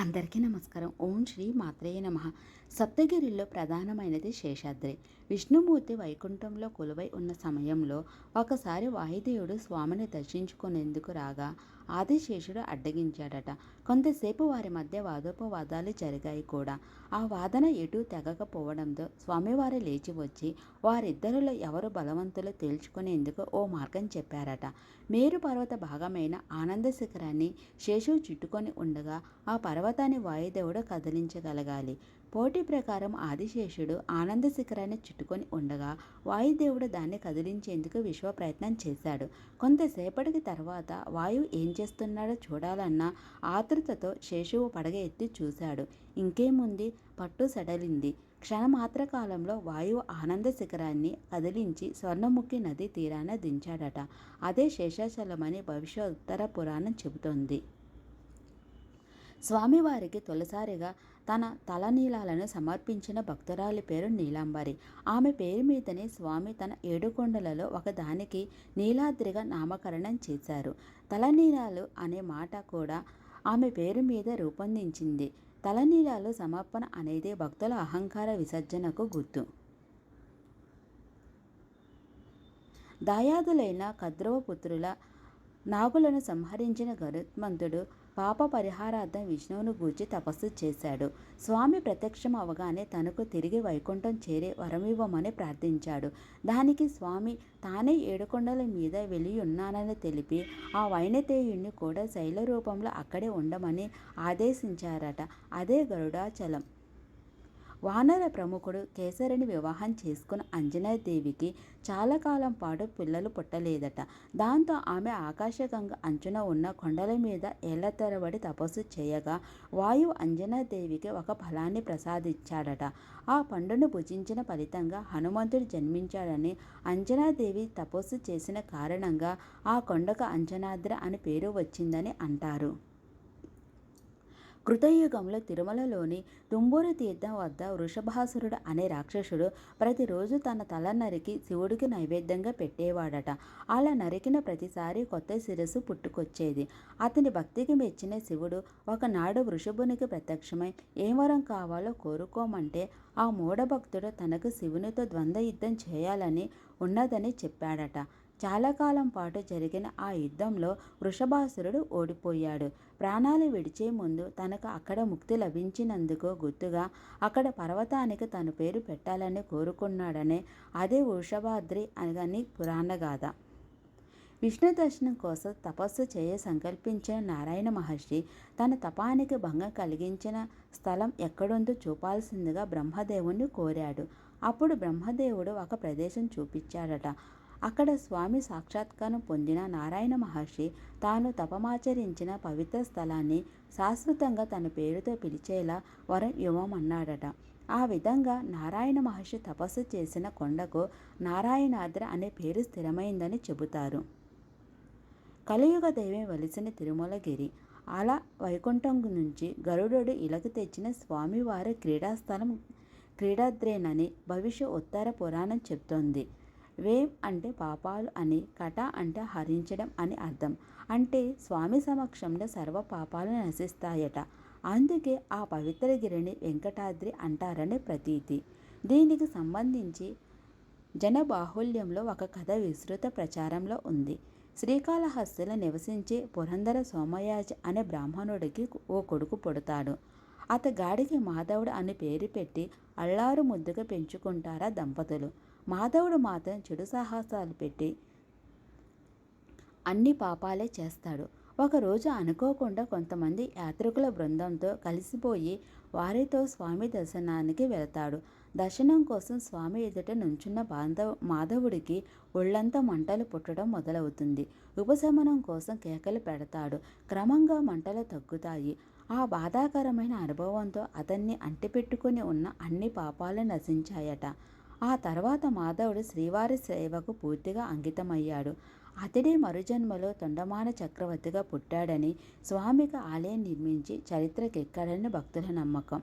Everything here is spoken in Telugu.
అందరికీ నమస్కారం. ఓం శ్రీ మాత్రేయ నమ. సప్తగిరిలో ప్రధానమైనది శేషాద్రి. విష్ణుమూర్తి వైకుంఠంలో కొలువై ఉన్న సమయంలో ఒకసారి వాయుదేవుడు స్వామిని దర్శించుకునేందుకు రాగా ఆదిశేషుడు అడ్డగించాడట. కొంతసేపు వారి మధ్య వాదోపవాదాలు జరిగాయి కూడా. ఆ వాదన ఎటూ తెగకపోవడంతో స్వామివారు లేచి వచ్చి వారిద్దరిలో ఎవరు బలవంతులు తేల్చుకునేందుకు ఓ మార్గం చెప్పారట. మేరు పర్వత భాగమైన ఆనంద శిఖరాన్ని శేషువు చుట్టుకొని ఉండగా ఆ పర్వత పర్వతాన్ని వాయుదేవుడు కదిలించగలగాలి. పోటీ ప్రకారం ఆదిశేషుడు ఆనంద శిఖరాన్ని చుట్టుకొని ఉండగా వాయుదేవుడు దాన్ని కదిలించేందుకు విశ్వ ప్రయత్నం చేశాడు. కొంతసేపటికి తర్వాత వాయువు ఏం చేస్తున్నాడో చూడాలన్న ఆతృతతో శేషువు పడగ ఎత్తి చూశాడు. ఇంకేముంది? పట్టు సడలింది. క్షణమాత్ర కాలంలో వాయువు ఆనంద శిఖరాన్ని కదిలించి స్వర్ణముఖి నది తీరాన దించాడట. అదే శేషాచలమని భవిష్యోత్తర పురాణం చెబుతోంది. స్వామివారికి తొలిసారిగా తన తలనీలాలను సమర్పించిన భక్తురాలి పేరు నీలాంబరి. ఆమె పేరు మీదనే స్వామి తన ఏడుకొండలలో ఒకదానికి నీలాద్రిగా నామకరణం చేశారు. తలనీలాలు అనే మాట కూడా ఆమె పేరు మీద రూపొందించింది. తలనీలాలు సమర్పణ అనేది భక్తుల అహంకార విసర్జనకు గుర్తు. దాయాదులైన కద్రవపుత్రుల నాగులను సంహరించిన గరుత్మంతుడు పాప పరిహారార్థం విష్ణువును గూర్చి తపస్సు చేశాడు. స్వామి ప్రత్యక్షం అవగానే తనకు తిరిగి వైకుంఠం చేరే వరమివ్వమని ప్రార్థించాడు. దానికి స్వామి తానే ఏడుకొండల మీద వెళ్ళి ఉన్నానని తెలిపి ఆ వైనతేయుణ్ణి కూడా శైల రూపంలో అక్కడే ఉండమని ఆదేశించారట. అదే గరుడాచలం. వానర ప్రముఖుడు కేసరిని వివాహం చేసుకున్న అంజనాదేవికి చాలా కాలం పాటు పిల్లలు పుట్టలేదట. దాంతో ఆమె ఆకాశగంగ అంచున ఉన్న కొండల మీద ఏళ్ళ తరబడి తపస్సు చేయగా వాయువు అంజనాదేవికి ఒక ఫలాన్ని ప్రసాదించాడట. ఆ పండును భుజించిన ఫలితంగా హనుమంతుడు జన్మించాడని అంజనాదేవి తపస్సు చేసిన కారణంగా ఆ కొండకు అంజనాద్ర అని పేరు వచ్చిందని అంటారు. కృతయుగంలో తిరుమలలోని తుంబూరు తీర్థం వద్ద వృషభాసురుడు అనే రాక్షసుడు ప్రతిరోజు తన తల నరికి శివుడికి నైవేద్యంగా పెట్టేవాడట. అలా నరికిన ప్రతిసారి కొత్త శిరస్సు పుట్టుకొచ్చేది. అతని భక్తికి మెచ్చిన శివుడు ఒకనాడు వృషభునికి ప్రత్యక్షమై ఏం వరం కావాలో కోరుకోమంటే ఆ మూఢభక్తుడు తనకు శివునితో ద్వంద్వ యుద్ధం చేయాలని ఉన్నదని చెప్పాడట. చాలా కాలం పాటు జరిగిన ఆ యుద్ధంలో వృషభాసురుడు ఓడిపోయాడు. ప్రాణాలు విడిచే ముందు తనకు అక్కడ ముక్తి లభించినందుకు గుర్తుగా అక్కడ పర్వతానికి తన పేరు పెట్టాలని కోరుకున్నాడనే అదే వృషభాద్రి అనగాని పురాణగాథ విష్ణు దర్శనం కోసం తపస్సు చేయ సంకల్పించిన నారాయణ మహర్షి తన తపానికి భంగం కలిగించిన స్థలం ఎక్కడుందో చూపాల్సిందిగా బ్రహ్మదేవుణ్ణి కోరాడు. అప్పుడు బ్రహ్మదేవుడు ఒక ప్రదేశం చూపించాడట. అక్కడ స్వామి సాక్షాత్కారం పొందిన నారాయణ మహర్షి తాను తపమాచరించిన పవిత్ర స్థలాన్ని శాశ్వతంగా తన పేరుతో పిలిచేలా వరం ఇవ్వమన్నాడట ఆ విధంగా నారాయణ మహర్షి తపస్సు చేసిన కొండకు నారాయణాద్ర అనే పేరు స్థిరమైందని చెబుతారు. కలియుగ దైవం వలిసిన తిరుమలగిరి అలా వైకుంఠం నుంచి గరుడు ఇలకు తెచ్చిన స్వామివారి క్రీడాస్థలం క్రీడాద్రేనని భవిష్య ఉత్తర పురాణం చెప్తోంది. వేవ్ అంటే పాపాలు అని కట అంటే హరించడం అని అర్థం. అంటే స్వామి సమక్షంలో సర్వ పాపాలు నశిస్తాయట. అందుకే ఆ పవిత్ర గిరిని వెంకటాద్రి అంటారని ప్రతీతి. దీనికి సంబంధించి జనబాహుల్యంలో ఒక కథ విస్తృత ప్రచారంలో ఉంది. శ్రీకాళహస్తిలో నివసించే పురంధర సోమయాజి అనే బ్రాహ్మణుడికి ఓ కొడుకు పుడతాడు. అతగాడికి మాధవుడు అని పేరు పెట్టి అల్లారు ముద్దుగా పెంచుకుంటారా దంపతులు. మాధవుడు మాత్రం చెడు సాహసాలు పెట్టి అన్ని పాపాలే చేస్తాడు. ఒకరోజు అనుకోకుండా కొంతమంది యాత్రికుల బృందంతో కలిసిపోయి వారితో స్వామి దర్శనానికి వెళతాడు. దర్శనం కోసం స్వామి ఎదుట నుంచున్న బాంధవ మాధవుడికి ఒళ్ళంతా మంటలు పుట్టడం మొదలవుతుంది. ఉపశమనం కోసం కేకలు పెడతాడు. క్రమంగా మంటలు తగ్గుతాయి. ఆ బాధాకరమైన అనుభవంతో అతన్ని అంటిపెట్టుకుని ఉన్న అన్ని పాపాలు నశించాయట. ఆ తర్వాత మాధవుడు శ్రీవారి సేవకు పూర్తిగా అంకితమయ్యాడు. అతడే మరుజన్మలో తొండమాన చక్రవర్తిగా పుట్టాడని స్వామికి ఆలయం నిర్మించి చరిత్రకెక్కాడని భక్తుల నమ్మకం.